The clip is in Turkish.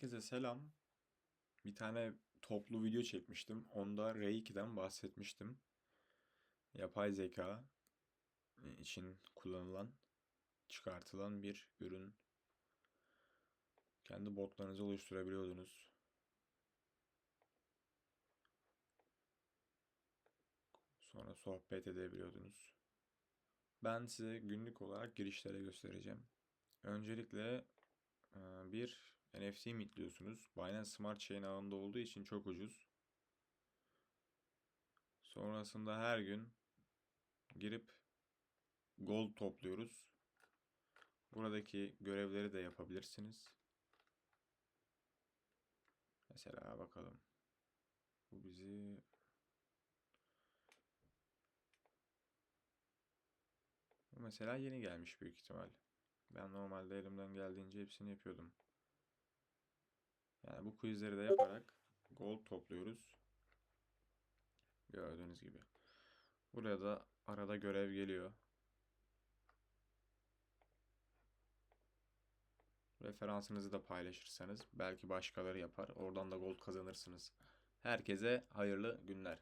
Herkese selam. Bir tane toplu video çekmiştim. Onda R2'den bahsetmiştim. Yapay zeka için kullanılan, çıkartılan bir ürün. Kendi botlarınızı oluşturabiliyordunuz. Sonra sohbet edebiliyordunuz. Ben size günlük olarak girişlere göstereceğim. Öncelikle ee, Bir NFT mitliyorsunuz. Binance Smart Chain ağında olduğu için çok ucuz. Sonrasında her gün girip gold topluyoruz. Buradaki görevleri de yapabilirsiniz. Mesela bakalım. Bu bizi Bu mesela yeni gelmiş büyük ihtimal. Ben normalde elimden geldiğince hepsini yapıyordum. Yani bu quizleri de yaparak gold topluyoruz. Gördüğünüz gibi. Buraya da arada görev geliyor. Referansınızı da paylaşırsanız belki başkaları yapar. Oradan da gold kazanırsınız. Herkese hayırlı günler.